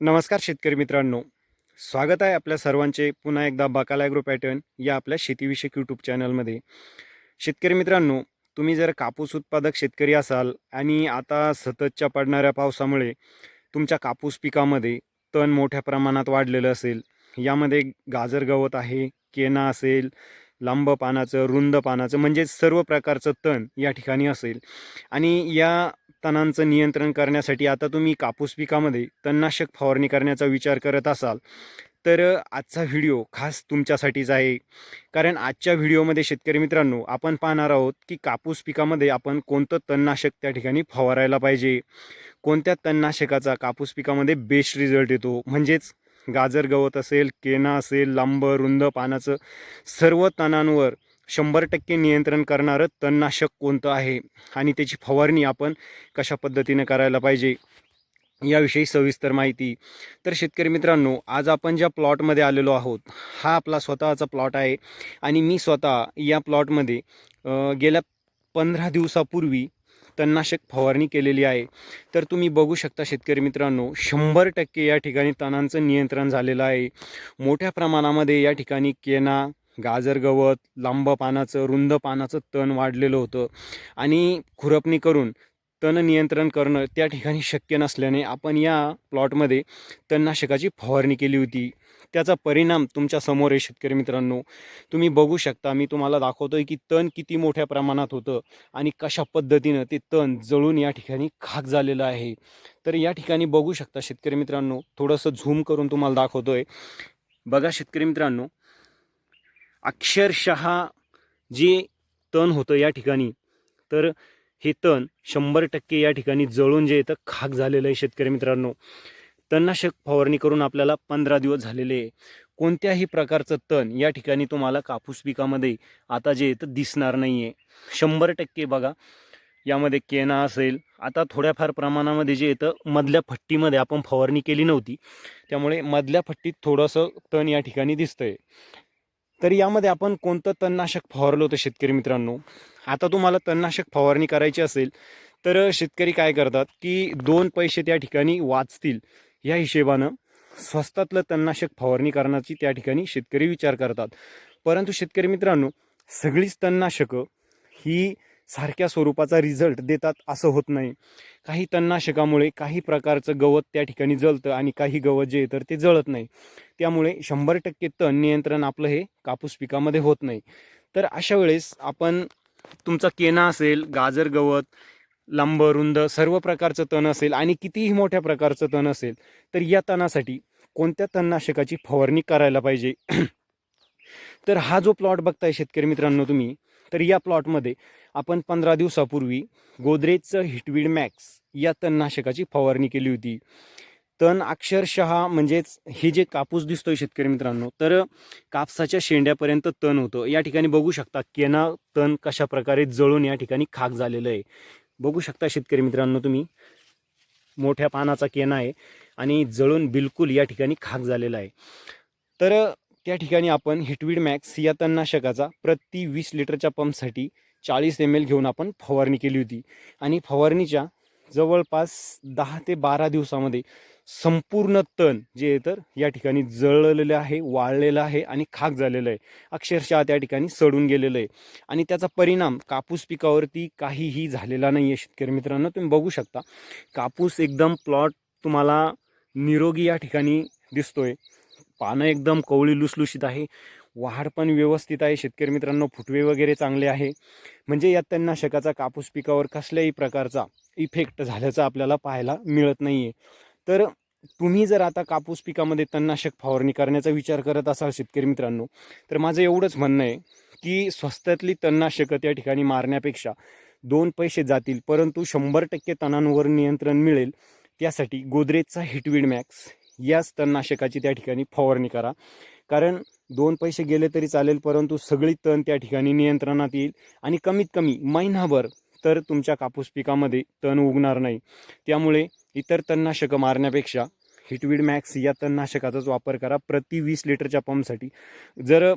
नमस्कार शेतकरी मित्रांनो. स्वागत आहे आपल्या सर्वांचे पुन्हा एकदा बकाला ॲग्रो पॅटर्न या आपल्या शेतीविषयक यूट्यूब चॅनलमध्ये. शेतकरी मित्रांनो तुम्ही जर कापूस उत्पादक शेतकरी असाल आणि आता सततच्या पडणाऱ्या पावसामुळे तुमच्या कापूस पिकामध्ये तण मोठ्या प्रमाणात वाढलेलं असेल यामध्ये गाजर गवत आहे केना असेल लांब पानाचं रुंद पानाचं म्हणजे सर्व प्रकारचं तण या ठिकाणी असेल. आणि या तणांचं नियंत्रण करण्यासाठी आता तुम्ही कापूस पिकामध्ये तणनाशक फवारणी करण्याचा विचार करत असाल तर आजचा व्हिडिओ खास तुमच्यासाठीच आहे. कारण आजच्या व्हिडिओमध्ये शेतकरी मित्रांनो आपण पाहणार आहोत की कापूस पिकामध्ये आपण कोणतं तणनाशक त्या ठिकाणी फवारायला पाहिजे? कोणत्या तणनाशकाचा कापूस पिकामध्ये बेस्ट रिझल्ट येतो? म्हणजेच गाजर गवत असेल केना असेल लांब रुंद पानाचं सर्व तणांवर शंभर टक्के नियंत्रण करणारं तणनाशक कोणतं आहे? आणि त्याची फवारणी आपण कशा पद्धतीने करायला पाहिजे? याविषयी सविस्तर माहिती. तर शेतकरी मित्रांनो आज आपण ज्या प्लॉटमध्ये आलेलो आहोत हा आपला स्वतःचा प्लॉट आहे. आणि मी स्वतः या प्लॉटमध्ये गेल्या पंधरा दिवसापूर्वी तणनाशक फवारणी केलेली आहे. तर तुम्ही बघू शकता शेतकरी मित्रांनो शंभर टक्के या ठिकाणी तणांचं नियंत्रण झालेलं आहे. मोठ्या प्रमाणामध्ये या ठिकाणी केना गाजर गवत लांब पानाचं रुंद पानाचं तण वाढलेलं होतं. आणि खुरपणी करून तण नियंत्रण करणं त्या ठिकाणी शक्य नसल्याने आपण या प्लॉटमध्ये तणनाशकाची फवारणी केली होती. त्याचा परिणाम तुमच्यासमोर आहे शेतकरी मित्रांनो. तुम्ही बघू शकता मी तुम्हाला दाखवतोय की तण किती मोठ्या प्रमाणात होतं आणि कशा पद्धतीनं ते तण जळून या ठिकाणी खाक झालेलं आहे. तर या ठिकाणी बघू शकता शेतकरी मित्रांनो थोडंसं झूम करून तुम्हाला दाखवतोय. बघा शेतकरी मित्रांनो अक्षरशः जे तण होतं या ठिकाणी तर हे तण शंभर टक्के या ठिकाणी जळून जे येतं खाक झालेलं आहे शेतकरी मित्रांनो. तणनाशक फवारणी करून आपल्याला पंधरा दिवस झालेले आहे. कोणत्याही प्रकारचं तण या ठिकाणी तुम्हाला कापूस पिकामध्ये आता जे येतं दिसणार नाही आहे शंभर टक्के बघा यामध्ये केना असेल आता थोड्याफार प्रमाणामध्ये जे येतं मधल्या फट्टीमध्ये आपण फवारणी केली नव्हती. त्यामुळे मधल्या फट्टीत थोडंसं तण या ठिकाणी दिसतंय. तर यामध्ये आपण कोणतं तणनाशक फवारलं होतं शेतकरी मित्रांनो? आता तुम्हाला तणनाशक फवारणी करायची असेल तर शेतकरी काय करतात की दोन पैसे त्या ठिकाणी वाचतील. या हिशेबानं स्वस्तातलं तणनाशक फवारणी करण्याची त्या ठिकाणी शेतकरी विचार करतात. परंतु शेतकरी मित्रांनो सगळीच तणनाशकं ही सारख्या स्वरूपाचा रिझल्ट देतात असं होत नाही. काही तणनाशकामुळे काही प्रकारचं गवत त्या ठिकाणी जळतं आणि काही गवत जे तर ते जळत नाही. त्यामुळे शंभर टक्के तण नियंत्रण आपलं हे कापूस पिकामध्ये होत नाही. तर अशा वेळेस आपण तुमचा केना असेल गाजर गवत लांब रुंद सर्व प्रकारचं तण असेल आणि कितीही मोठ्या प्रकारचं तण असेल तर या तणासाठी कोणत्या तणनाशकाची फवारणी करायला पाहिजे? तर हा जो प्लॉट बघताय शेतकरी मित्रांनो तुम्ही तर या प्लॉटमध्ये आपण पंधरा दिवसापूर्वी गोदरेजचं हिटवीड मॅक्स या तणनाशकाची फवारणी केली होती. तण अक्षरशः म्हणजेच हे जे कापूस दिसतोय शेतकरी मित्रांनो तर कापसाच्या शेंड्यापर्यंत तण होतं. या ठिकाणी बघू शकता केना तण कशा प्रकारे जळून या ठिकाणी खाक झालेलं आहे. बघू शकता शेतकरी मित्रांनो तुम्ही मोठ्या पानाचा केना आहे आणि जळून बिलकुल या ठिकाणी खाक झालेला आहे. तर त्या ठिकाणी आपण हिटवीड मॅक्स या तणनाशकाचा प्रति वीस लिटरच्या पंपसाठी चाळीस एम एल घेऊन आपण फवारणी केली होती. आणि फवारणीच्या जवळपास दहा ते बारा दिवसामध्ये संपूर्ण तण जे आहे तर या ठिकाणी जळलेलं आहे वाळलेलं आहे आणि खाक झालेलं आहे. अक्षरशः त्या ठिकाणी सडून गेलेलं आहे. आणि त्याचा परिणाम कापूस पिकावरती काहीही झालेला नाही आहे शेतकरी मित्रांनो. तुम्ही बघू शकता. कापूस एकदम प्लॉट तुम्हाला निरोगी या ठिकाणी दिसतोय. पानं एकदम कवळी लुसलुशीत आहे. वाढ पण व्यवस्थित आहे. शेतकरी मित्रांनो फुटवे वगैरे चांगले आहे. म्हणजे या तणनाशकाचा कापूस पिकावर कसल्याही प्रकारचा इफेक्ट झाल्याचं आपल्याला पाहायला मिळत नाही आहे तर तुम्ही जर आता कापूस पिकामध्ये तणनाशक फवारणी करण्याचा विचार करत असाल शेतकरी मित्रांनो तर माझं एवढंच म्हणणं आहे की स्वस्तातली तणनाशकं त्या ठिकाणी मारण्यापेक्षा दोन पैसे जातील परंतु शंभर टक्के तणांवर नियंत्रण मिळेल. त्यासाठी गोदरेजचा हिटवीड मॅक्स याच तणनाशकाची त्या ठिकाणी फवारणी करा. कारण दोन पैसे गेले तरी चालेल परंतु सगळी तण त्या ठिकाणी नियंत्रणात येईल. आणि कमीत कमी महिनाभर तर तुमच्या कापूस पिकामध्ये तण उगणार नाही. त्यामुळे इतर तणनाशकं मारण्यापेक्षा हिटवीड मॅक्स या तणनाशकाचाच वापर करा प्रति वीस लिटरच्या पंपसाठी. जर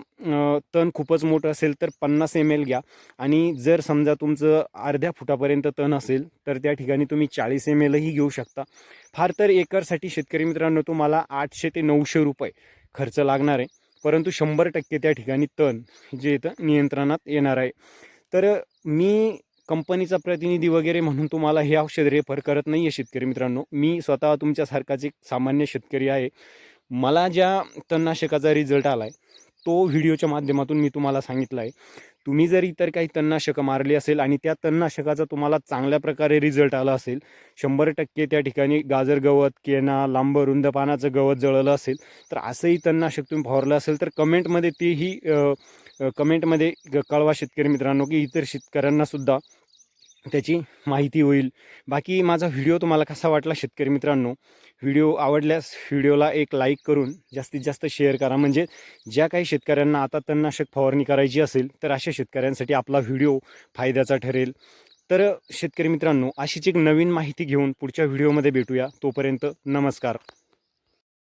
तण खूपच मोठं असेल तर पन्नास एम एल घ्या. आणि जर समजा तुमचं अर्ध्या फुटापर्यंत तण असेल तर त्या ठिकाणी तुम्ही चाळीस एम एलही घेऊ शकता. फार तर एकरसाठी शेतकरी मित्रांनो तुम्हाला आठशे ते नऊशे रुपये खर्च लागणार आहे. परंतु शंभर टक्के त्या ठिकाणी तण जे इथं नियंत्रणात येणार आहे. तर मी कंपनीचा प्रतिनिधी वगैरे म्हणून तुम्हाला हे औषध रेफर करत नाही आहे शेतकरी मित्रांनो. मी स्वतः तुमच्यासारखाच एक सामान्य शेतकरी आहे. मला ज्या तणनाशकाचा रिझल्ट आला आहे तो व्हिडिओच्या माध्यमातून मी तुम्हाला सांगितला आहे तुम्ही जर इतर काही तणनाशकं मारली असेल आणि त्या तणनाशकाचा तुम्हाला चांगल्या प्रकारे रिझल्ट आला असेल शंभर टक्के त्या ठिकाणी गाजर गवत केना लांब रुंद पानाचं गवत जळलं असेल तर असंही तणनाशक तुम्ही फवारलं असेल तर कमेंटमध्ये तेही कमेंटमध्ये ग- कळवा शेतकरी मित्रांनो की इतर शेतकऱ्यांनासुद्धा त्याची माहिती होईल. बाकी माझा व्हिडिओ तुम्हाला कसा वाटला शेतकरी मित्रांनो? व्हिडिओ आवडल्यास व्हिडिओला एक लाईक करून जास्तीत जास्त शेअर करा. म्हणजे ज्या काही शेतकऱ्यांना आता तणनाशक फवारणी करायची असेल तर अशा शेतकऱ्यांसाठी आपला व्हिडिओ फायद्याचा ठरेल. तर शेतकरी मित्रांनो अशीच एक नवीन माहिती घेऊन पुढच्या व्हिडिओमध्ये भेटूया. तोपर्यंत नमस्कार.